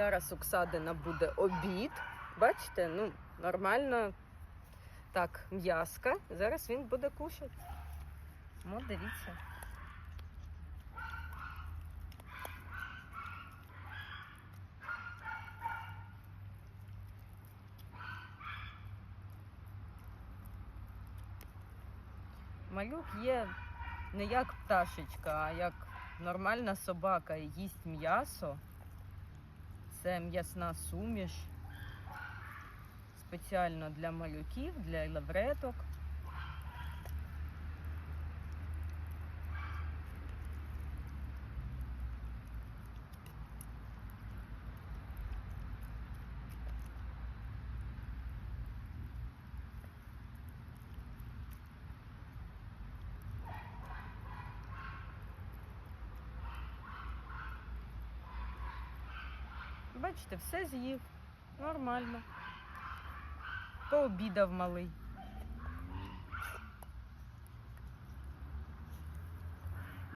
Зараз у Ксадина буде обід. Бачите, ну, нормально так, м'яска. Зараз він буде кушати. Ну, дивіться. Малюк є не як пташечка, а як нормальна собака їсть м'ясо. Це м'ясна суміш. Спеціально для малюків, для лавреток. Бачите, все з'їв. Нормально. Пообідав малий.